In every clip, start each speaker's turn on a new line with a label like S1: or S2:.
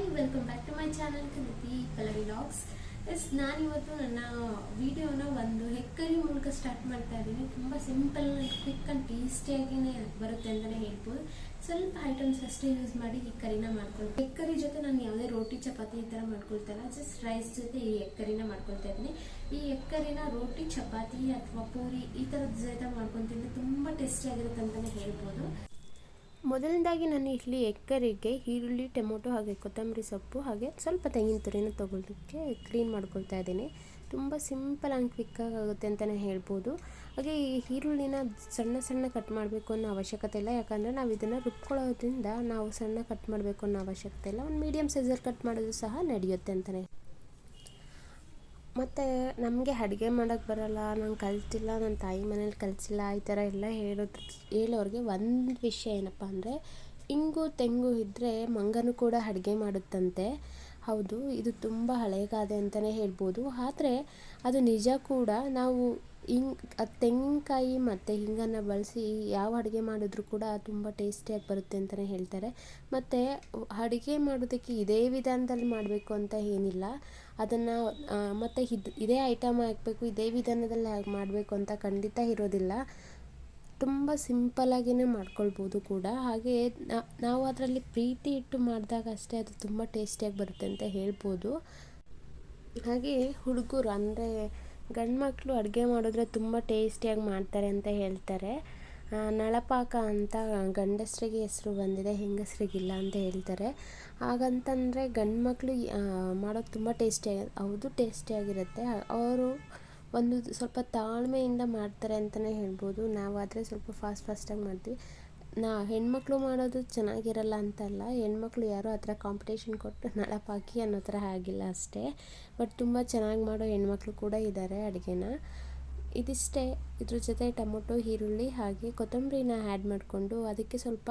S1: Hi welcome back to my channel ಕಲಿತಿ Pallavi logs ಎಸ್ ನಾನಿವತ್ತು ನನ್ನ ವಿಡಿಯೋನ ಒಂದು ಹೆಕ್ಕರಿ ಮೂಲಕ ಸ್ಟಾರ್ಟ್ ಮಾಡ್ತಾ ಇದ್ದೀನಿ. ತುಂಬ ಸಿಂಪಲ್ ಆ್ಯಂಡ್ ಕ್ವಿಕ್ ಆ್ಯಂಡ್ ಟೇಸ್ಟಿಯಾಗಿಯೇ ಬರುತ್ತೆ ಅಂತಲೇ ಹೇಳ್ಬೋದು. ಸ್ವಲ್ಪ ಐಟಮ್ಸ್ ಅಷ್ಟೇ ಯೂಸ್ ಮಾಡಿ ಈ ಮಾಡ್ಕೊಳ್ತೀನಿ. ಹೆಕ್ಕರಿ ಜೊತೆ ನಾನು ಯಾವುದೇ ರೋಟಿ, ಚಪಾತಿ ಈ ಥರ ಮಾಡ್ಕೊಳ್ತಾ ಇಲ್ಲ ಜಸ್ಟ್ ರೈಸ್ ಜೊತೆ ಈ ಎಕ್ಕರಿನ ಮಾಡ್ಕೊಳ್ತಾ ಇದ್ದೀನಿ. ಈ ಎಕ್ಕರಿನ ರೋಟಿ, ಚಪಾತಿ ಅಥವಾ ಪೂರಿ ಈ ಥರದ ಜೊತೆ ಮಾಡ್ಕೊತೀನಿ ತುಂಬ ಟೇಸ್ಟಿಯಾಗಿರುತ್ತೆ ಅಂತಲೇ ಹೇಳ್ಬೋದು. ಮೊದಲನೇದಾಗಿ ನಾನು ಇಲ್ಲಿ ಎಕ್ಕರಿಗೆ ಈರುಳ್ಳಿ, ಟೊಮೊಟೊ ಹಾಗೆ ಕೊತ್ತಂಬರಿ ಸೊಪ್ಪು ಹಾಗೆ ಸ್ವಲ್ಪ ತೆಂಗಿನ ತುರಿನ ತೊಗೊಳ್ಳೋದಕ್ಕೆ ಕ್ಲೀನ್ ಮಾಡ್ಕೊಳ್ತಾ ಇದ್ದೀನಿ. ತುಂಬ ಸಿಂಪಲ್ ಆ್ಯಂಡ್ ಕ್ವಿಕ್ ಆಗುತ್ತೆ ಅಂತಲೇ ಹೇಳ್ಬೋದು. ಹಾಗೆ ಈ ಈರುಳ್ಳಿನ ಸಣ್ಣ ಸಣ್ಣ ಕಟ್ ಮಾಡಬೇಕು ಅನ್ನೋ ಅವಶ್ಯಕತೆ ಇಲ್ಲ. ಯಾಕಂದರೆ ನಾವು ಇದನ್ನು ರುಬ್ಕೊಳ್ಳೋದ್ರಿಂದ ನಾವು ಸಣ್ಣ ಕಟ್ ಮಾಡಬೇಕು ಅನ್ನೋ ಅವಶ್ಯಕತೆ ಇಲ್ಲ. ಒಂದು ಮೀಡಿಯಮ್ ಸೈಜಲ್ಲಿ ಕಟ್ ಮಾಡೋದು ಸಹ ನಡೆಯುತ್ತೆ ಅಂತಲೇ ಮತ್ತು ನಮಗೆ ಅಡುಗೆ ಮಾಡೋಕ್ಕೆ ಬರಲ್ಲ ನಾನು ಕಲಿತಿಲ್ಲ ನನ್ನ ತಾಯಿ ಮನೇಲಿ ಕಲಿಸಿಲ್ಲ, ಈ ಥರ ಎಲ್ಲ ಹೇಳೋದು, ಹೇಳೋರಿಗೆ ಒಂದು ವಿಷಯ ಏನಪ್ಪ ಅಂದರೆ, ಇಂಗು ತೆಂಗು ಇದ್ದರೆ ಮಂಗನೂ ಕೂಡ ಅಡುಗೆ ಮಾಡುತ್ತಂತೆ. ಹೌದು, ಇದು ತುಂಬ ಹಳೆಗಾದೆ ಅಂತಲೇ ಹೇಳ್ಬೋದು. ಆದರೆ ಅದು ನಿಜ ಕೂಡ ನಾವು ಹಿಂಗ್ ತೆಂಗಿನಕಾಯಿ ಮತ್ತು ಹಿಂಗನ್ನು ಬಳಸಿ ಯಾವ ಅಡುಗೆ ಮಾಡಿದ್ರೂ ಕೂಡ ತುಂಬ ಟೇಸ್ಟಿಯಾಗಿ ಬರುತ್ತೆ ಅಂತಲೇ ಹೇಳ್ತಾರೆ. ಮತ್ತು ಅಡುಗೆ ಮಾಡೋದಕ್ಕೆ ಇದೇ ವಿಧಾನದಲ್ಲಿ ಮಾಡಬೇಕು ಅಂತ ಏನಿಲ್ಲ. ಅದನ್ನು ಮತ್ತು ಇದು, ಇದೇ ಐಟಮ್ ಹಾಕಬೇಕು, ಇದೇ ವಿಧಾನದಲ್ಲಿ ಹಾಗೆ ಮಾಡಬೇಕು ಅಂತ ಖಂಡಿತ ಇರೋದಿಲ್ಲ. ತುಂಬ ಸಿಂಪಲ್ಲಾಗಿಯೇ ಮಾಡ್ಕೊಳ್ಬೋದು ಕೂಡ. ಹಾಗೆ ನಾವು ಅದರಲ್ಲಿ ಪ್ರೀತಿ ಇಟ್ಟು ಮಾಡಿದಾಗ ಅಷ್ಟೇ ಅದು ತುಂಬ ಟೇಸ್ಟಿಯಾಗಿ ಬರುತ್ತೆ ಅಂತ ಹೇಳ್ಬೋದು. ಹಾಗೆ ಹುಡುಗರು ಅಂದರೆ ಗಂಡು ಮಕ್ಕಳು ಅಡುಗೆ ಮಾಡಿದ್ರೆ ತುಂಬ ಟೇಸ್ಟಿಯಾಗಿ ಮಾಡ್ತಾರೆ ಅಂತ ಹೇಳ್ತಾರೆ. ನಳಪಾಕ ಅಂತ ಗಂಡಸರಿಗೆ ಹೆಸರು ಬಂದಿದೆ ಹೆಂಗಸರಿಗಿಲ್ಲ ಅಂತ ಹೇಳ್ತಾರೆ. ಹಾಗಂತಂದರೆ ಗಂಡು ಮಕ್ಕಳು ಮಾಡೋದು ತುಂಬ ಟೇಸ್ಟಿಯಾಗಿ ಹೌದು ಟೇಸ್ಟಿಯಾಗಿರುತ್ತೆ ಅವರು ಒಂದು ಸ್ವಲ್ಪ ತಾಳ್ಮೆಯಿಂದ ಮಾಡ್ತಾರೆ ಅಂತಲೇ ಹೇಳ್ಬೋದು. ನಾವಾದರೆ ಸ್ವಲ್ಪ ಫಾಸ್ಟ್ ಫಾಸ್ಟಾಗಿ ಮಾಡ್ತೀವಿ. ನಾ ಹೆಣ್ಮಕ್ಳು ಮಾಡೋದು ಚೆನ್ನಾಗಿರಲ್ಲ ಅಂತಲ್ಲ, ಹೆಣ್ಮಕ್ಳು ಯಾರೋ ಆ ಥರ ಕಾಂಪಿಟೇಷನ್ ಕೊಟ್ಟು ನಳಪಾಕಿ ಅನ್ನೋ ಥರ ಆಗಿಲ್ಲ ಅಷ್ಟೇ. ಬಟ್ ತುಂಬ ಚೆನ್ನಾಗಿ ಮಾಡೋ ಹೆಣ್ಮಕ್ಳು ಕೂಡ ಇದ್ದಾರೆ ಅಡುಗೆನ. ಇದಿಷ್ಟೇ. ಇದ್ರ ಜೊತೆ ಟೊಮೊಟೊ, ಈರುಳ್ಳಿ ಹಾಗೆ ಕೊತ್ತಂಬರಿನ ಆ್ಯಡ್ ಮಾಡಿಕೊಂಡು ಅದಕ್ಕೆ ಸ್ವಲ್ಪ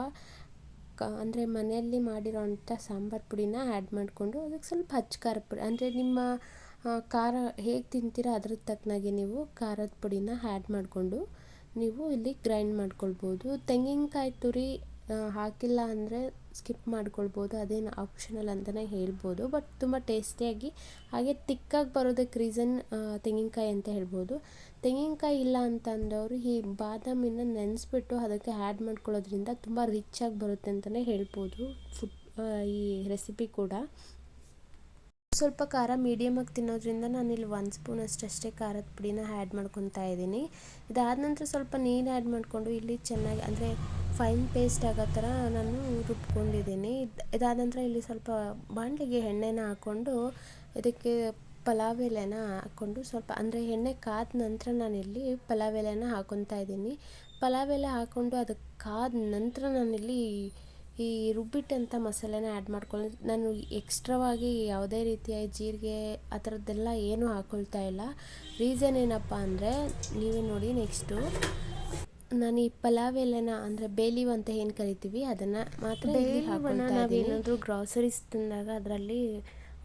S1: ಕ, ಅಂದರೆ ಮನೆಯಲ್ಲಿ ಮಾಡಿರೋ ಅಂಥ ಸಾಂಬಾರು ಪುಡಿನ ಆ್ಯಡ್ ಮಾಡಿಕೊಂಡು ಅದಕ್ಕೆ ಸ್ವಲ್ಪ ಹಚ್ಚ ಖಾರದ ಪುಡಿ, ಅಂದರೆ ನಿಮ್ಮ ಖಾರ ಹೇಗೆ ತಿಂತೀರ ಅದ್ರ ತಕ್ಕನಾಗೆ ನೀವು ಖಾರದ ಪುಡಿನ ಆ್ಯಡ್ ಮಾಡಿಕೊಂಡು ನೀವು ಇಲ್ಲಿ ಗ್ರೈಂಡ್ ಮಾಡ್ಕೊಳ್ಬೋದು. ತೆಂಗಿನಕಾಯಿ ತುರಿ ಹಾಕಿಲ್ಲ ಅಂದರೆ ಸ್ಕಿಪ್ ಮಾಡ್ಕೊಳ್ಬೋದು. ಅದೇನು ಆಪ್ಷನಲ್ ಅಂತಲೇ ಹೇಳ್ಬೋದು. ಬಟ್ ತುಂಬ ಟೇಸ್ಟಿಯಾಗಿ ಹಾಗೆ ತಿಕ್ಕಾಗಿ ಬರೋದಕ್ಕೆ ರೀಸನ್ ತೆಂಗಿನಕಾಯಿ ಅಂತ ಹೇಳ್ಬೋದು. ತೆಂಗಿನಕಾಯಿ ಇಲ್ಲ ಅಂತ ಅಂದವರು ಈ ಬಾದಾಮಿನ ನೆನೆಸ್ಬಿಟ್ಟು ಅದಕ್ಕೆ ಆ್ಯಡ್ ಮಾಡ್ಕೊಳ್ಳೋದ್ರಿಂದ ತುಂಬ ಆಗಿ ಬರುತ್ತೆ ಅಂತಲೇ ಹೇಳ್ಬೋದು. ಫುಡ್ ಈ ರೆಸಿಪಿ ಕೂಡ. ಸ್ವಲ್ಪ ಖಾರ ಮೀಡಿಯಮಾಗಿ ತಿನ್ನೋದ್ರಿಂದ ನಾನು ಇಲ್ಲಿ ಒಂದು ಸ್ಪೂನ್ ಅಷ್ಟಷ್ಟೇ ಖಾರದ ಪುಡಿನ ಆ್ಯಡ್ ಮಾಡ್ಕೊತಾ ಇದ್ದೀನಿ. ಇದಾದ ನಂತರ ಸ್ವಲ್ಪ ನೀರು ಆ್ಯಡ್ ಮಾಡಿಕೊಂಡು ಇಲ್ಲಿ ಚೆನ್ನಾಗಿ ಅಂದರೆ ಫೈನ್ ಪೇಸ್ಟ್ ಆಗೋ ಥರ ನಾನು ರುಬ್ಕೊಂಡಿದ್ದೀನಿ. ಇದು ಇದಾದ ನಂತರ ಇಲ್ಲಿ ಸ್ವಲ್ಪ ಬಾಂಡ್ಲಿಗೆ ಎಣ್ಣೆನ ಹಾಕ್ಕೊಂಡು ಇದಕ್ಕೆ ಪಲಾವ್ ಎಲೆನ ಹಾಕ್ಕೊಂಡು ಸ್ವಲ್ಪ ಅಂದರೆ ಎಣ್ಣೆ ಕಾದ ನಂತರ ನಾನಿಲ್ಲಿ ಪಲಾವ್ ಎಲೆನ ಹಾಕ್ಕೊತಾ ಇದ್ದೀನಿ. ಪಲಾವ್ ಎಲೆ ಹಾಕ್ಕೊಂಡು ಅದಕ್ಕೆ ಕಾದ ನಂತರ ನಾನಿಲ್ಲಿ ಈ ರುಬ್ಬಿಟ್ಟಂಥ ಮಸಾಲೆನ ಆ್ಯಡ್ ಮಾಡ್ಕೊಳ್ಳಿ ನಾನು ಎಕ್ಸ್ಟ್ರಾವಾಗಿ ಯಾವುದೇ ರೀತಿಯ ಜೀರಿಗೆ ಆ ಥರದ್ದೆಲ್ಲ ಏನೂ ಹಾಕ್ಕೊಳ್ತಾ ಇಲ್ಲ. ರೀಸನ್ ಏನಪ್ಪ ಅಂದರೆ ನೀವೇ ನೋಡಿ ನೆಕ್ಸ್ಟು ನಾನು ಈ ಪಲಾವ್ ಎಲೆನ ಅಂದರೆ ಬೇಲಿವ್ ಅಂತ ಏನು ಕರಿತೀವಿ ಅದನ್ನು ಮಾತ್ರ ನಾವೇನಾದರೂ ಗ್ರಾಸರೀಸ್ ತಿಂದಾಗ ಅದರಲ್ಲಿ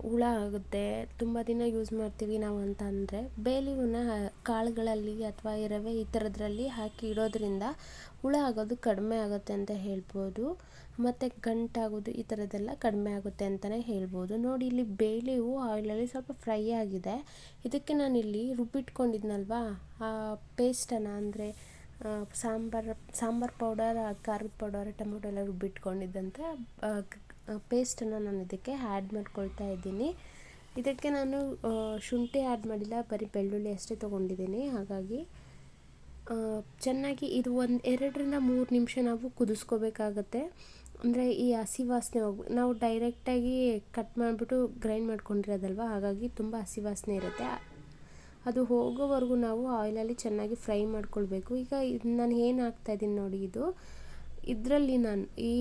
S1: ಹುಳ ಆಗುತ್ತೆ ತುಂಬ ದಿನ ಯೂಸ್ ಮಾಡ್ತೀವಿ ನಾವು ಅಂತ ಅಂದರೆ ಬೇಲಿವನ್ನ ಕಾಳುಗಳಲ್ಲಿ ಅಥವಾ ರವೆ ಈ ಥರದ್ರಲ್ಲಿ ಹಾಕಿ ಇಡೋದ್ರಿಂದ ಹುಳ ಆಗೋದು ಕಡಿಮೆ ಆಗುತ್ತೆ ಅಂತ ಹೇಳ್ಬೋದು. ಮತ್ತು ಗಂಟಾಗೋದು ಈ ಥರದ್ದೆಲ್ಲ ಕಡಿಮೆ ಆಗುತ್ತೆ ಅಂತಲೇ ಹೇಳ್ಬೋದು. ನೋಡಿ, ಇಲ್ಲಿ ಬೇಳೆ ಹೂವು ಆಯಿಲಲ್ಲಿ ಸ್ವಲ್ಪ ಫ್ರೈ ಆಗಿದೆ. ಇದಕ್ಕೆ ನಾನಿಲ್ಲಿ ರುಬ್ಬಿಟ್ಕೊಂಡಿದ್ನಲ್ವಾ? ಆ ಪೇಸ್ಟನ್ನು ಅಂದರೆ ಸಾಂಬಾರು ಸಾಂಬಾರು ಪೌಡರ್ ಖಾರದ ಪೌಡರ್, ಟೊಮೊಟೊ ಎಲ್ಲ ರುಬ್ಬಿಟ್ಕೊಂಡಿದ್ದಂಥ ಪೇಸ್ಟನ್ನು ನಾನು ಇದಕ್ಕೆ ಆ್ಯಡ್ ಮಾಡ್ಕೊಳ್ತಾ ಇದ್ದೀನಿ. ಇದಕ್ಕೆ ನಾನು ಶುಂಠಿ ಆ್ಯಡ್ ಮಾಡಿಲ್ಲ, ಬರೀ ಬೆಳ್ಳುಳ್ಳಿ ಅಷ್ಟೇ ತೊಗೊಂಡಿದ್ದೀನಿ. ಹಾಗಾಗಿ ಚೆನ್ನಾಗಿ ಇದು ಒಂದು ಎರಡರಿಂದ ಮೂರು ನಿಮಿಷ ನಾವು ಕುದಿಸ್ಕೋಬೇಕಾಗತ್ತೆ. ಅಂದರೆ ಈ ಹಸಿ ವಾಸನೆ ಹೋಗಿ, ನಾವು ಡೈರೆಕ್ಟಾಗಿ ಕಟ್ ಮಾಡಿಬಿಟ್ಟು ಗ್ರೈಂಡ್ ಮಾಡ್ಕೊಂಡಿರೋದಲ್ವ? ಹಾಗಾಗಿ ತುಂಬ ಹಸಿ ವಾಸನೆ ಇರುತ್ತೆ. ಅದು ಹೋಗೋವರೆಗೂ ನಾವು ಆಯಿಲಲ್ಲಿ ಚೆನ್ನಾಗಿ ಫ್ರೈ ಮಾಡ್ಕೊಳ್ಬೇಕು. ಈಗ ನಾನು ಏನು ಹಾಕ್ತಾಯಿದ್ದೀನಿ ನೋಡಿ ಇದು. ಇದರಲ್ಲಿ ನಾನು ಈ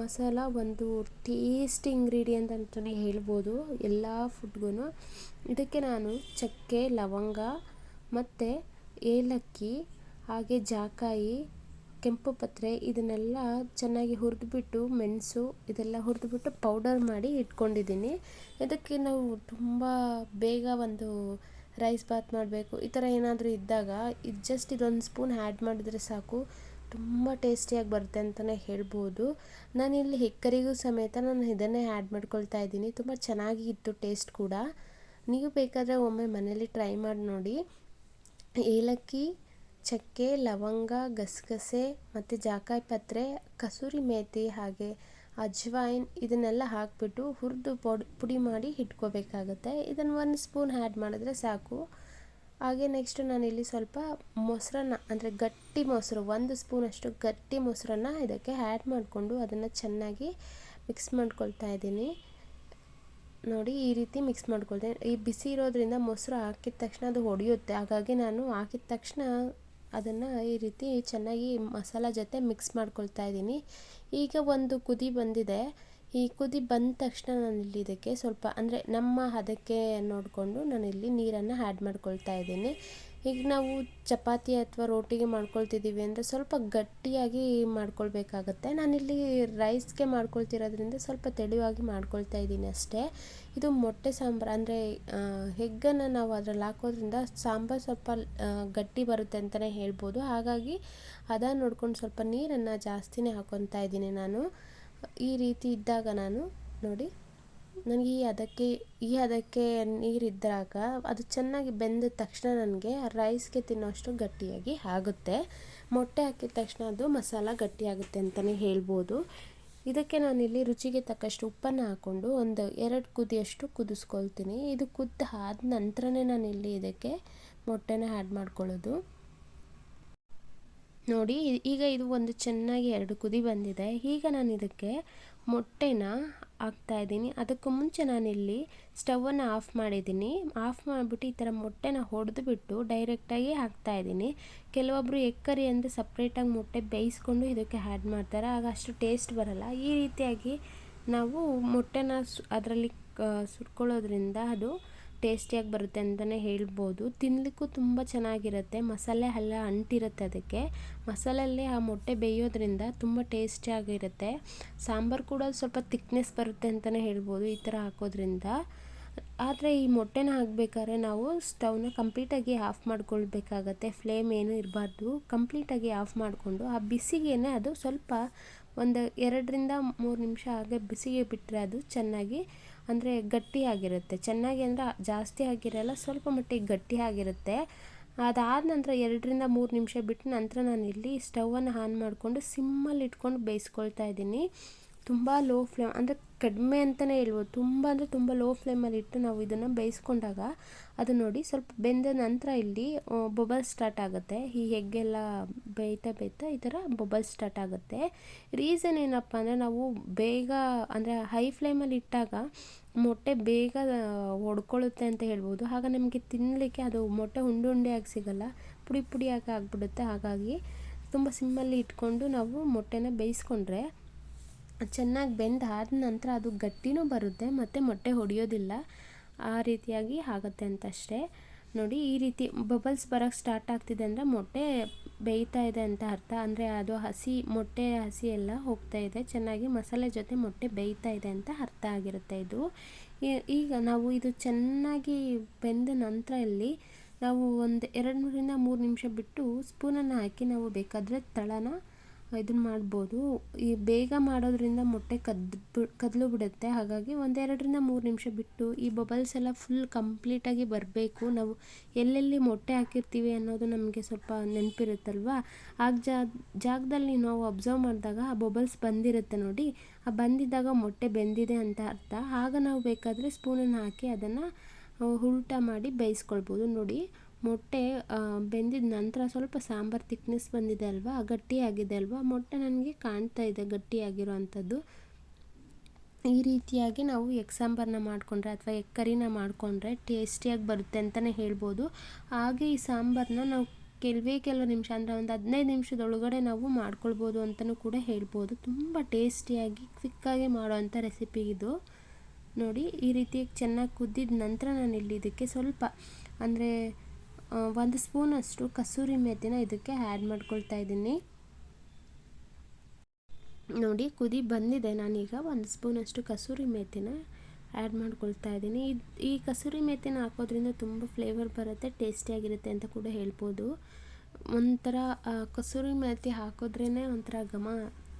S1: ಮಸಾಲ ಒಂದು ಟೇಸ್ಟ್ ಇಂಗ್ರೀಡಿಯಂಟ್ ಅಂತಲೇ ಹೇಳ್ಬೋದು, ಎಲ್ಲ ಫುಡ್ಗೂ ಇದಕ್ಕೆ ನಾನು ಚಕ್ಕೆ, ಲವಂಗ ಮತ್ತು ಏಲಕ್ಕಿ ಹಾಗೆ ಜಾಕಾಯಿ, ಕೆಂಪು ಪತ್ರೆ ಇದನ್ನೆಲ್ಲ ಚೆನ್ನಾಗಿ ಹುರಿದ್ಬಿಟ್ಟು ಮೆಣಸು ಇದೆಲ್ಲ ಹುರಿದ್ಬಿಟ್ಟು ಪೌಡರ್ ಮಾಡಿ ಇಟ್ಕೊಂಡಿದ್ದೀನಿ. ಇದಕ್ಕೆ ನಾವು ತುಂಬ ಬೇಗ ಒಂದು ರೈಸ್ ಬಾತ್ ಮಾಡಬೇಕು. ಈ ಥರ ಏನಾದರೂ ಇದ್ದಾಗ ಇದು ಜಸ್ಟ್ ಇದೊಂದು ಸ್ಪೂನ್ ಆ್ಯಡ್ ಮಾಡಿದರೆ ಸಾಕು. ತುಂಬ ಟೇಸ್ಟಿಯಾಗಿ ಬರುತ್ತೆ ಅಂತಲೇ ಹೇಳ್ಬೋದು. ನಾನಿಲ್ಲಿ ಹೆಕ್ಕರಿಗೂ ಸಮೇತ ನಾನು ಇದನ್ನೇ ಆ್ಯಡ್ ಮಾಡ್ಕೊಳ್ತಾ ಇದ್ದೀನಿ. ತುಂಬ ಚೆನ್ನಾಗಿ ಇತ್ತು ಟೇಸ್ಟ್ ಕೂಡ. ನೀವು ಬೇಕಾದರೆ ಒಮ್ಮೆ ಮನೇಲಿ ಟ್ರೈ ಮಾಡಿ ನೋಡಿ. ಏಲಕ್ಕಿ ಚಕ್ಕೆ, ಲವಂಗ, ಗಸಗಸೆ ಮತ್ತು ಜಾಕಾಯಿ ಪತ್ರೆ, ಕಸೂರಿ ಮೇಥಿ ಹಾಗೆ ಅಜ್ವಾಯಿನ್ ಇದನ್ನೆಲ್ಲ ಹಾಕಿಬಿಟ್ಟು ಹುರಿದು ಪೊಡಿ, ಪುಡಿ ಮಾಡಿ ಇಟ್ಕೋಬೇಕಾಗುತ್ತೆ. ಇದನ್ನು ಒಂದು ಸ್ಪೂನ್ ಆ್ಯಡ್ ಮಾಡಿದ್ರೆ ಸಾಕು. ಹಾಗೆ ನೆಕ್ಸ್ಟ್ ನಾನಿಲ್ಲಿ ಸ್ವಲ್ಪ ಮೊಸರನ್ನ, ಅಂದರೆ ಗಟ್ಟಿ ಮೊಸರು, ಒಂದು ಸ್ಪೂನಷ್ಟು ಗಟ್ಟಿ ಮೊಸರನ್ನ ಇದಕ್ಕೆ ಆ್ಯಡ್ ಮಾಡಿಕೊಂಡು ಅದನ್ನು ಚೆನ್ನಾಗಿ ಮಿಕ್ಸ್ ಮಾಡ್ಕೊಳ್ತಾ ಇದ್ದೀನಿ. ನೋಡಿ, ಈ ರೀತಿ ಮಿಕ್ಸ್ ಮಾಡ್ಕೊಳ್ತೀನಿ ಈ ಬಿಸಿ ಇರೋದ್ರಿಂದ ಮೊಸರು ಹಾಕಿದ ತಕ್ಷಣ ಅದು ಹೊಡೆಯುತ್ತೆ. ಹಾಗಾಗಿ ನಾನು ಹಾಕಿದ ತಕ್ಷಣ ಅದನ್ನು ಈ ರೀತಿ ಚೆನ್ನಾಗಿ ಮಸಾಲ ಜೊತೆ ಮಿಕ್ಸ್ ಮಾಡ್ಕೊಳ್ತಾ ಇದ್ದೀನಿ. ಈಗ ಒಂದು ಕುದಿ ಬಂದಿದೆ. ಈ ಕುದಿ ಬಂದ ತಕ್ಷಣ ನಾನಿಲ್ಲಿ ಇದಕ್ಕೆ ಸ್ವಲ್ಪ ಅಂದರೆ ನಮ್ಮ ಹದಕ್ಕೆ ನೋಡಿಕೊಂಡು ನಾನಿಲ್ಲಿ ನೀರನ್ನು ಆ್ಯಡ್ ಮಾಡ್ಕೊಳ್ತಾ ಇದ್ದೀನಿ. ಈಗ ನಾವು ಚಪಾತಿ ಅಥವಾ ರೋಟಿಗೆ ಮಾಡ್ಕೊಳ್ತಿದ್ದೀವಿ ಅಂದರೆ ಸ್ವಲ್ಪ ಗಟ್ಟಿಯಾಗಿ ಮಾಡ್ಕೊಳ್ಬೇಕಾಗತ್ತೆ. ನಾನಿಲ್ಲಿ ರೈಸ್ಗೆ ಮಾಡ್ಕೊಳ್ತಿರೋದ್ರಿಂದ ಸ್ವಲ್ಪ ತೆಳುವಾಗಿ ಮಾಡ್ಕೊಳ್ತಾ ಇದ್ದೀನಿ ಅಷ್ಟೇ. ಇದು ಮೊಟ್ಟೆ ಸಾಂಬಾರು ಅಂದರೆ ಹೆಗ್ಗನ್ನು ನಾವು ಅದರಲ್ಲಿ ಹಾಕೋದ್ರಿಂದ ಸಾಂಬಾರು ಸ್ವಲ್ಪ ಗಟ್ಟಿ ಬರುತ್ತೆ ಅಂತಲೇ ಹೇಳ್ಬೋದು. ಹಾಗಾಗಿ ಅದ ನೋಡ್ಕೊಂಡು ಸ್ವಲ್ಪ ನೀರನ್ನು ಜಾಸ್ತಿನೇ ಹಾಕೊತಾ ಇದ್ದೀನಿ ನಾನು. ಈ ರೀತಿ ಇದ್ದಾಗ ನಾನು ನೋಡಿ. ನನಗೆ ಈ ಅದಕ್ಕೆ ಈ ಅದಕ್ಕೆ ನೀರಿದ್ದಾಗ ಅದು ಚೆನ್ನಾಗಿ ಬೆಂದ ತಕ್ಷಣ ನನಗೆ ರೈಸ್ಗೆ ತಿನ್ನೋಷ್ಟು ಗಟ್ಟಿಯಾಗಿ ಆಗುತ್ತೆ. ಮೊಟ್ಟೆ ಹಾಕಿದ ತಕ್ಷಣ ಅದು ಮಸಾಲ ಗಟ್ಟಿಯಾಗುತ್ತೆ ಅಂತಲೇ ಹೇಳ್ಬೋದು. ಇದಕ್ಕೆ ನಾನಿಲ್ಲಿ ರುಚಿಗೆ ತಕ್ಕಷ್ಟು ಉಪ್ಪನ್ನು ಹಾಕ್ಕೊಂಡು ಒಂದು ಎರಡು ಕುದಿಯಷ್ಟು ಕುದಿಸ್ಕೊಳ್ತೀನಿ. ಇದು ಕುದ್ದು ಆದ ನಂತರನೇ ನಾನಿಲ್ಲಿ ಇದಕ್ಕೆ ಮೊಟ್ಟೆನ ಆ್ಯಡ್ ಮಾಡ್ಕೊಳ್ಳೋದು. ನೋಡಿ, ಈಗ ಇದು ಒಂದು ಚೆನ್ನಾಗಿ ಎರಡು ಕುದಿ ಬಂದಿದೆ. ಈಗ ನಾನು ಇದಕ್ಕೆ ಮೊಟ್ಟೆನ ಹಾಕ್ತಾ ಇದ್ದೀನಿ. ಅದಕ್ಕೂ ಮುಂಚೆ ನಾನಿಲ್ಲಿ ಸ್ಟವನ್ನು ಆಫ್ ಮಾಡಿದ್ದೀನಿ. ಆಫ್ ಮಾಡಿಬಿಟ್ಟು ಈ ಥರ ಮೊಟ್ಟೆನ ಹೊಡೆದುಬಿಟ್ಟು ಡೈರೆಕ್ಟಾಗಿ ಹಾಕ್ತಾ ಇದ್ದೀನಿ. ಕೆಲವೊಬ್ಬರು ಎಕ್ಕರಿ ಅಂದರೆ ಸಪ್ರೇಟಾಗಿ ಮೊಟ್ಟೆ ಬೇಯಿಸ್ಕೊಂಡು ಇದಕ್ಕೆ ಆ್ಯಡ್ ಮಾಡ್ತಾರೆ. ಆಗ ಅಷ್ಟು ಟೇಸ್ಟ್ ಬರಲ್ಲ. ಈ ರೀತಿಯಾಗಿ ನಾವು ಮೊಟ್ಟೆನ ಅದರಲ್ಲಿ ಸುಟ್ಕೊಳ್ಳೋದ್ರಿಂದ ಅದು ಟೇಸ್ಟಿಯಾಗಿ ಬರುತ್ತೆ ಅಂತಲೇ ಹೇಳ್ಬೋದು. ತಿನ್ನಲಿಕ್ಕೂ ತುಂಬ ಚೆನ್ನಾಗಿರುತ್ತೆ. ಮಸಾಲೆ ಎಲ್ಲ ಅಂಟಿರುತ್ತೆ ಅದಕ್ಕೆ. ಮಸಾಲೆಯಲ್ಲಿ ಆ ಮೊಟ್ಟೆ ಬೇಯೋದ್ರಿಂದ ತುಂಬ ಟೇಸ್ಟಿಯಾಗಿರುತ್ತೆ. ಸಾಂಬಾರು ಕೂಡ ಸ್ವಲ್ಪ ತಿಕ್ನೆಸ್ ಬರುತ್ತೆ ಅಂತಲೇ ಹೇಳ್ಬೋದು ಈ ಥರ ಹಾಕೋದ್ರಿಂದ. ಆದರೆ ಈ ಮೊಟ್ಟೆನ ಹಾಕಬೇಕಾದ್ರೆ ನಾವು ಸ್ಟವ್ನ ಕಂಪ್ಲೀಟಾಗಿ ಆಫ್ ಮಾಡ್ಕೊಳ್ಬೇಕಾಗತ್ತೆ. ಫ್ಲೇಮ್ ಏನೂ ಇರಬಾರ್ದು. ಕಂಪ್ಲೀಟಾಗಿ ಆಫ್ ಮಾಡಿಕೊಂಡು ಆ ಬಿಸಿಗೇನೆ ಅದು ಸ್ವಲ್ಪ ಒಂದು ಎರಡರಿಂದ ಮೂರು ನಿಮಿಷ ಹಾಗೆ ಬಿಸಿಗೆ ಬಿಟ್ಟರೆ ಅದು ಚೆನ್ನಾಗಿ ಅಂದರೆ ಗಟ್ಟಿಯಾಗಿರುತ್ತೆ ಚೆನ್ನಾಗಿ ಅಂದರೆ ಜಾಸ್ತಿ ಆಗಿರಲ್ಲ, ಸ್ವಲ್ಪ ಮಟ್ಟಿಗೆ ಗಟ್ಟಿಯಾಗಿರುತ್ತೆ ಅದಾದ ನಂತರ ಎರಡರಿಂದ ಮೂರು ನಿಮಿಷ ಬಿಟ್ಟು ನಂತರ ನಾನಿಲ್ಲಿ ಸ್ಟವನ್ನು ಆನ್ ಮಾಡಿಕೊಂಡು, ಸಿಮ್ಮಲ್ಲಿ ಇಟ್ಕೊಂಡು ಬೇಯಿಸ್ಕೊಳ್ತಾ ಇದ್ದೀನಿ. ತುಂಬ ಲೋ ಫ್ಲೇಮ್ ಅಂದರೆ ಕಡಿಮೆ ಅಂತಲೇ ಹೇಳ್ಬೋದು. ತುಂಬ ಅಂದರೆ ತುಂಬ ಲೋ ಫ್ಲೇಮಲ್ಲಿ ಇಟ್ಟು ನಾವು ಇದನ್ನು ಬೇಯಿಸ್ಕೊಂಡಾಗ ಅದು ನೋಡಿ ಸ್ವಲ್ಪ ಬೆಂದ ನಂತರ ಇಲ್ಲಿ ಬೊಬಲ್ ಸ್ಟಾರ್ಟ್ ಆಗುತ್ತೆ. ಈ ಎಗ್ಗೆಲ್ಲ ಬೇಯ್ತಾ ಬೇಯ್ತಾ ಈ ಥರ ಬೊಬಲ್ ಸ್ಟಾರ್ಟ್ ಆಗುತ್ತೆ. ರೀಸನ್ ಏನಪ್ಪ ಅಂದರೆ ನಾವು ಬೇಗ ಅಂದರೆ ಹೈ ಫ್ಲೇಮಲ್ಲಿ ಇಟ್ಟಾಗ ಮೊಟ್ಟೆ ಬೇಗ ಒಡ್ಕೊಳ್ಳುತ್ತೆ ಅಂತ ಹೇಳ್ಬೋದು. ಆಗ ನಮಗೆ ತಿನ್ನಲಿಕ್ಕೆ ಅದು ಮೊಟ್ಟೆ ಉಂಡೆ ಉಂಡೆಯಾಗಿ ಸಿಗಲ್ಲ. ಪುಡಿ ಪುಡಿಯಾಗಿ ಆಗಿಬಿಡುತ್ತೆ. ಹಾಗಾಗಿ ತುಂಬ ಸಿಮ್ಮಲ್ಲಿ ಇಟ್ಕೊಂಡು ನಾವು ಮೊಟ್ಟೆನ ಬೇಯಿಸ್ಕೊಂಡ್ರೆ ಚೆನ್ನಾಗಿ ಬೆಂದು ಆದ ನಂತರ ಅದು ಗಟ್ಟಿನೂ ಬರುತ್ತೆ, ಮತ್ತು ಮೊಟ್ಟೆ ಹೊಡೆಯೋದಿಲ್ಲ. ಆ ರೀತಿಯಾಗಿ ಆಗುತ್ತೆ ಅಂತ ಅಷ್ಟೇ ನೋಡಿ, ಈ ರೀತಿ ಬಬಲ್ಸ್ ಬರೋಕ್ಕೆ ಸ್ಟಾರ್ಟ್ ಆಗ್ತಿದೆ ಅಂದರೆ ಮೊಟ್ಟೆ ಬೇಯ್ತಾ ಇದೆ ಅಂತ ಅರ್ಥ. ಅಂದರೆ ಅದು ಹಸಿ, ಮೊಟ್ಟೆ ಹಸಿ ಎಲ್ಲ ಹೋಗ್ತಾ ಇದೆ. ಚೆನ್ನಾಗಿ ಮಸಾಲೆ ಜೊತೆ ಮೊಟ್ಟೆ ಬೇಯ್ತಾ ಇದೆ ಅಂತ ಅರ್ಥ ಆಗಿರುತ್ತೆ ಇದು. ಈಗ ನಾವು ಇದು ಚೆನ್ನಾಗಿ ಬೆಂದ ನಂತರ ಇಲ್ಲಿ ನಾವು ಒಂದು ಎರಡು ಮೂರಿಂದ ಮೂರು ನಿಮಿಷ ಬಿಟ್ಟು ಸ್ಪೂನನ್ನು ಹಾಕಿ ನಾವು ಬೇಕಾದರೆ ತಳನ ಇದನ್ನು ಮಾಡ್ಬೋದು. ಈ ಬೇಗ ಮಾಡೋದ್ರಿಂದ ಮೊಟ್ಟೆ ಕದ್ದು ಕದಲು ಬಿಡುತ್ತೆ. ಹಾಗಾಗಿ ಒಂದೆರಡರಿಂದ ಮೂರು ನಿಮಿಷ ಬಿಟ್ಟು ಈ ಬಬಲ್ಸ್ ಎಲ್ಲ ಫುಲ್ ಕಂಪ್ಲೀಟಾಗಿ ಬರಬೇಕು. ನಾವು ಎಲ್ಲೆಲ್ಲಿ ಮೊಟ್ಟೆ ಹಾಕಿರ್ತೀವಿ ಅನ್ನೋದು ನಮಗೆ ಸ್ವಲ್ಪ ನೆನಪಿರುತ್ತಲ್ವ? ಆಗ ಜಾಗದಲ್ಲಿ ನಾವು ಅಬ್ಸರ್ವ್ ಮಾಡಿದಾಗ ಆ ಬಬಲ್ಸ್ ಬಂದಿರುತ್ತೆ ನೋಡಿ. ಆ ಬಂದಿದ್ದಾಗ ಮೊಟ್ಟೆ ಬೆಂದಿದೆ ಅಂತ ಅರ್ಥ. ಆಗ ನಾವು ಬೇಕಾದರೆ ಸ್ಪೂನನ್ನು ಹಾಕಿ ಅದನ್ನು ಉಲ್ಟಾ ಮಾಡಿ ಬೇಯಿಸ್ಕೊಳ್ಬೋದು. ನೋಡಿ ಮೊಟ್ಟೆ ಬೆಂದಿದ ನಂತರ ಸ್ವಲ್ಪ ಸಾಂಬಾರು ತಿಕ್ನೆಸ್ ಬಂದಿದೆ ಅಲ್ವಾ, ಗಟ್ಟಿಯಾಗಿದೆ ಅಲ್ವಾ, ಮೊಟ್ಟೆ ನನಗೆ ಕಾಣ್ತಾ ಇದೆ ಗಟ್ಟಿಯಾಗಿರೋ ಅಂಥದ್ದು ಈ ರೀತಿಯಾಗಿ ನಾವು ಎಗ್ ಸಾಂಬಾರನ್ನ ಮಾಡಿಕೊಂಡ್ರೆ ಅಥವಾ ಎಗ್ ಕರಿನ ಮಾಡಿಕೊಂಡ್ರೆ ಟೇಸ್ಟಿಯಾಗಿ ಬರುತ್ತೆ ಅಂತಲೇ ಹೇಳ್ಬೋದು. ಹಾಗೆ ಈ ಸಾಂಬಾರನ್ನ ನಾವು ಕೆಲವೇ ಕೆಲವು ನಿಮಿಷ, ಅಂದರೆ ಒಂದು ಹದಿನೈದು ನಿಮಿಷದೊಳಗಡೆ ನಾವು ಮಾಡ್ಕೊಳ್ಬೋದು ಅಂತಲೂ ಕೂಡ ಹೇಳ್ಬೋದು. ತುಂಬ ಟೇಸ್ಟಿಯಾಗಿ, ಕ್ವಿಕ್ಕಾಗಿ ಮಾಡೋವಂಥ ರೆಸಿಪಿ ಇದು. ನೋಡಿ, ಈ ರೀತಿ ಚೆನ್ನಾಗಿ ಕುದ್ದಿದ ನಂತರ ನಾನು ಇಲ್ಲಿ ಇದಕ್ಕೆ ಸ್ವಲ್ಪ, ಅಂದರೆ ಒಂದು ಸ್ಪೂನಷ್ಟು ಕಸೂರಿ ಮೆತ್ತಿನ ಇದಕ್ಕೆ ಆ್ಯಡ್ ಮಾಡ್ಕೊಳ್ತಾ ಇದ್ದೀನಿ. ನೋಡಿ, ಕುದಿ ಬಂದಿದೆ. ನಾನೀಗ ಒಂದು ಸ್ಪೂನಷ್ಟು ಕಸೂರಿ ಮೆತ್ತಿನ ಆ್ಯಡ್ ಮಾಡ್ಕೊಳ್ತಾ ಇದ್ದೀನಿ. ಇದು, ಈ ಕಸೂರಿ ಮೆತ್ತಿನ ಹಾಕೋದ್ರಿಂದ ತುಂಬ ಫ್ಲೇವರ್ ಬರುತ್ತೆ ಟೇಸ್ಟಿಯಾಗಿರುತ್ತೆ ಅಂತ ಕೂಡ ಹೇಳ್ಬೋದು. ಒಂಥರ ಕಸೂರಿ ಮೇಥಿ ಹಾಕೋದ್ರೇ ಒಂಥರ ಘಮ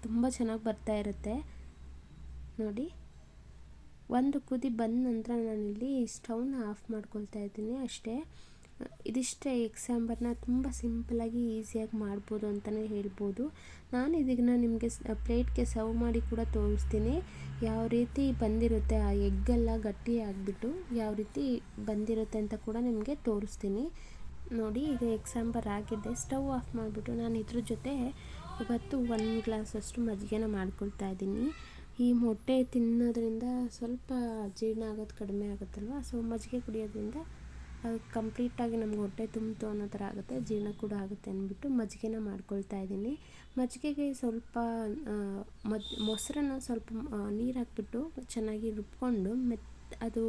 S1: ತುಂಬ ಚೆನ್ನಾಗಿ ಬರ್ತಾ ಇರುತ್ತೆ. ನೋಡಿ, ಒಂದು ಕುದಿ ಬಂದ ನಂತರ ನಾನಿಲ್ಲಿ ಸ್ಟವ್ನ ಆಫ್ ಮಾಡ್ಕೊಳ್ತಾ ಇದ್ದೀನಿ ಅಷ್ಟೇ. ಇದಿಷ್ಟೇ ಎಗ್ ಸಾಂಬಾರನ್ನ ತುಂಬ ಸಿಂಪಲಾಗಿ ಈಸಿಯಾಗಿ ಮಾಡ್ಬೋದು ಅಂತಲೇ ಹೇಳ್ಬೋದು. ನಾನು ಇದನ್ನು ನಿಮಗೆ ಪ್ಲೇಟ್ಗೆ ಸರ್ವ್ ಮಾಡಿ ಕೂಡ ತೋರಿಸ್ತೀನಿ. ಯಾವ ರೀತಿ ಬಂದಿರುತ್ತೆ ಆ ಎಗ್ಗೆಲ್ಲ ಗಟ್ಟಿ ಆಗಿಬಿಟ್ಟು ಯಾವ ರೀತಿ ಬಂದಿರುತ್ತೆ ಅಂತ ಕೂಡ ನಿಮಗೆ ತೋರಿಸ್ತೀನಿ. ನೋಡಿ, ಈಗ ಎಗ್ ಆಗಿದೆ. ಸ್ಟವ್ ಆಫ್ ಮಾಡಿಬಿಟ್ಟು ನಾನು ಇದ್ರ ಜೊತೆ ಇವತ್ತು ಒಂದು ಗ್ಲಾಸಷ್ಟು ಮಜ್ಜಿಗೆನ ಮಾಡ್ಕೊಳ್ತಾ ಇದ್ದೀನಿ. ಈ ಮೊಟ್ಟೆ ತಿನ್ನೋದ್ರಿಂದ ಸ್ವಲ್ಪ ಜೀರ್ಣ ಆಗೋದು ಕಡಿಮೆ ಆಗುತ್ತಲ್ವ? ಸೊ ಮಜ್ಜಿಗೆ ಕುಡಿಯೋದ್ರಿಂದ ಅದು ಕಂಪ್ಲೀಟಾಗಿ ನಮ್ಗೆ ಹೊಟ್ಟೆ ತುಂಬಿತು ಅನ್ನೋ ಥರ ಆಗುತ್ತೆ, ಜೀರ್ಣ ಕೂಡ ಆಗುತ್ತೆ ಅಂದ್ಬಿಟ್ಟು ಮಜ್ಜಿಗೆನ ಮಾಡ್ಕೊಳ್ತಾ ಇದ್ದೀನಿ. ಮಜ್ಜಿಗೆಗೆ ಸ್ವಲ್ಪ ಮದ್ ಮೊಸರನ್ನ ಸ್ವಲ್ಪ ನೀರು ಹಾಕ್ಬಿಟ್ಟು ಚೆನ್ನಾಗಿ ರುಬ್ಕೊಂಡು ಮೆತ್, ಅದು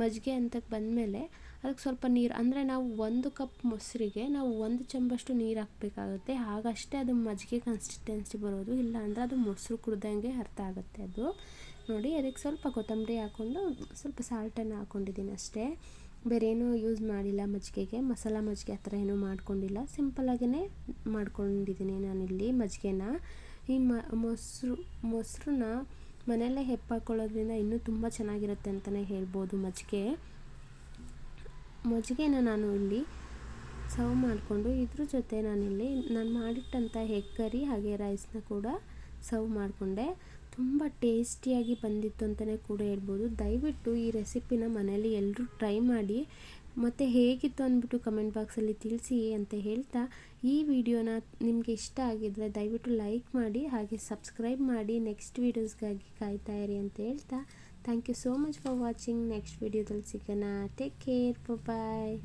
S1: ಮಜ್ಜಿಗೆ ಅಂತಕ್ಕೆ ಬಂದಮೇಲೆ ಅದಕ್ಕೆ ಸ್ವಲ್ಪ ನೀರು, ಅಂದರೆ ನಾವು ಒಂದು ಕಪ್ ಮೊಸರಿಗೆ ನಾವು ಒಂದು ಚಂಬಷ್ಟು ನೀರು ಹಾಕಬೇಕಾಗುತ್ತೆ. ಹಾಗಷ್ಟೇ ಅದು ಮಜ್ಜಿಗೆ ಕನ್ಸಿಸ್ಟೆನ್ಸಿ ಬರೋದು, ಇಲ್ಲ ಅಂದರೆ ಅದು ಮೊಸರು ಕುಡ್ದಂಗೆ ಅರ್ಥ ಆಗುತ್ತೆ ಅದು. ನೋಡಿ, ಅದಕ್ಕೆ ಸ್ವಲ್ಪ ಕೊತ್ತಂಬರಿ ಹಾಕ್ಕೊಂಡು ಸ್ವಲ್ಪ ಸಾಲ್ಟನ್ನು ಹಾಕ್ಕೊಂಡಿದ್ದೀನಿ ಅಷ್ಟೇ. ಬೇರೆ ಏನೂ ಯೂಸ್ ಮಾಡಿಲ್ಲ ಮಜ್ಜಿಗೆಗೆ. ಮಸಾಲ ಮಜ್ಜಿಗೆ ಆ ಥರ ಏನೂ ಮಾಡ್ಕೊಂಡಿಲ್ಲ. ಸಿಂಪಲಾಗೇ ಮಾಡ್ಕೊಂಡಿದ್ದೀನಿ ನಾನಿಲ್ಲಿ ಮಜ್ಜಿಗೆನ. ಈ ಮೊಸರು, ಮೊಸರನ್ನ ಮನೆಯಲ್ಲೇ ಹೆಪ್ಪಾಕೊಳ್ಳೋದ್ರಿಂದ ಇನ್ನೂ ತುಂಬ ಚೆನ್ನಾಗಿರುತ್ತೆ ಅಂತಲೇ ಹೇಳ್ಬೋದು ಮಜ್ಜಿಗೆ. ಮಜ್ಜಿಗೆನ ನಾನು ಇಲ್ಲಿ ಸರ್ವ್ ಮಾಡಿಕೊಂಡು ಇದ್ರ ಜೊತೆ ನಾನಿಲ್ಲಿ, ನಾನು ಮಾಡಿಟ್ಟಂಥ ಹೆಗ್ ಕರಿ ಹಾಗೆ ರೈಸ್ನ ಕೂಡ ಸರ್ವ್ ಮಾಡಿಕೊಂಡೆ. ತುಂಬ ಟೇಸ್ಟಿಯಾಗಿ ಬಂದಿತ್ತು ಅಂತಲೇ ಕೂಡ ಹೇಳ್ಬೋದು. ದಯವಿಟ್ಟು ಈ ರೆಸಿಪಿನ ಮನೇಲಿ ಎಲ್ಲರೂ ಟ್ರೈ ಮಾಡಿ. ಮತ್ತು ಹೇಗಿತ್ತು ಅಂದ್ಬಿಟ್ಟು ಕಮೆಂಟ್ ಬಾಕ್ಸಲ್ಲಿ ತಿಳಿಸಿ ಅಂತ ಹೇಳ್ತಾ, ಈ ವಿಡಿಯೋನ ನಿಮಗೆ ಇಷ್ಟ ಆಗಿದ್ದರೆ ದಯವಿಟ್ಟು ಲೈಕ್ ಮಾಡಿ, ಹಾಗೆ ಸಬ್ಸ್ಕ್ರೈಬ್ ಮಾಡಿ, ನೆಕ್ಸ್ಟ್ ವೀಡಿಯೋಸ್ಗಾಗಿ ಕಾಯ್ತಾ ಇರಿ ಅಂತ ಹೇಳ್ತಾ, thank you so much for watching. Next ವೀಡಿಯೋದಲ್ಲಿ ಸಿಗೋಣ. Take care. ಬಾಯ್